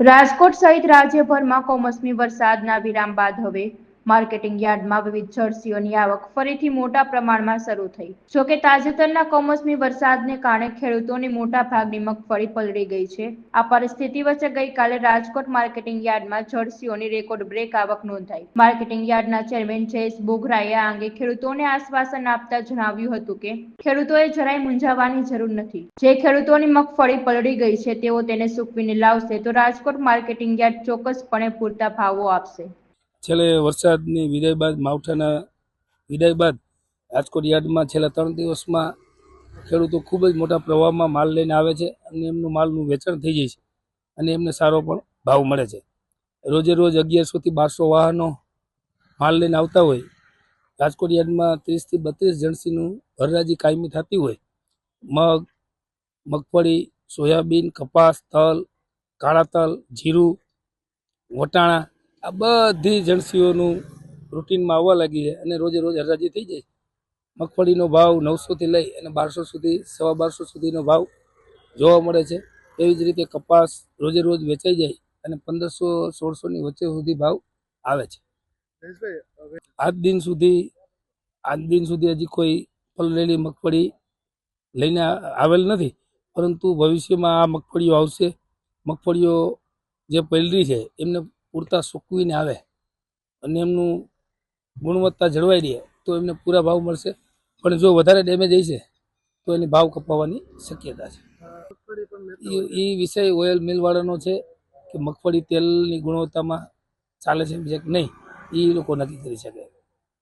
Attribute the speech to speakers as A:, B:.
A: રાજકોટ સહિત રાજ્યભરમાં કમોસમી વરસાદના વિરામ બાદ હવે માર્કેટિંગ યાર્ડમાં વિવિધ જર્સીઓની આવક ફરીથી મોટા પ્રમાણમાં શરૂ થઈ. જોકે તાજેતરના કમોસમી વરસાદને કારણે ખેડૂતોની મોટા ભાગની મગફળી પલળી ગઈ છે. આ પરિસ્થિતિ વચ્ચે ગઈકાલે રાજકોટ માર્કેટિંગ યાર્ડમાં જર્સીઓની રેકોર્ડ બ્રેક આવક નોંધાઈ. માર્કેટિંગ યાર્ડના ચેરમેન જયેશ બોઘરાએ આ અંગે ખેડૂતોને આશ્વાસન આપતા જણાવ્યું હતું કે, ખેડૂતોએ જરાય મૂંઝાવાની જરૂર નથી. જે ખેડૂતોની મગફળી પલળી ગઈ છે, તેઓ તેને સૂકવીને લાવશે તો રાજકોટ માર્કેટિંગ યાર્ડ ચોક્કસપણે પૂરતા ભાવો આપશે.
B: છેલ્લે વરસાદની વિદાય બાદ, માવઠાના વિદાય બાદ રાજકોટ યાર્ડમાં છેલ્લા ત્રણ દિવસમાં ખેડૂતો ખૂબ જ મોટા પ્રવાહમાં માલ લઈને આવે છે અને એમનું માલનું વેચાણ થઈ જાય છે અને એમને સારો પણ ભાવ મળે છે. રોજે રોજ અગિયારસોથી બારસો વાહનો માલ લઈને આવતા હોય. રાજકોટ યાર્ડમાં ત્રીસથી બત્રીસ જણસીનું હરરાજી કાયમી થતી હોય. મગ, મગફળી, સોયાબીન, કપાસ, તલ, કાળા તલ, જીરું, વટાણા આ બધી જણસીઓનું રૂટીનમાં આવવા લાગી છે અને રોજે રોજ હરાજી થઈ જાય મગફળીનો ભાવ નવસોથી લઈ અને બારસો સુધી સવા બારસો સુધીનો ભાવ જોવા મળે છે. એવી જ રીતે કપાસ રોજે રોજ વેચાઈ જાય અને પંદરસો સોળસોની વચ્ચે સુધી ભાવ આવે છે. આજ દિન સુધી આજ દિન સુધી હજી કોઈ પલળેલી મગફળી લઈને આવેલ નથી. પરંતુ ભવિષ્યમાં આ મગફળીઓ આવશે. મગફળીઓ જે પલળી છે એમને પૂરતા સૂકવીને આવે અને એમનું ગુણવત્તા જળવાઈ રહે, તો એમને પૂરા ભાવ મળશે. પણ જો વધારે ડેમેજ હશે તો એની ભાવ કપાવવાની શક્યતા છે. એ વિષય ઓઇલ મિલવાળાનો છે કે મગફળી તેલની ગુણવત્તામાં ચાલે છે કે નહીં એ લોકો નક્કી કરી શકે.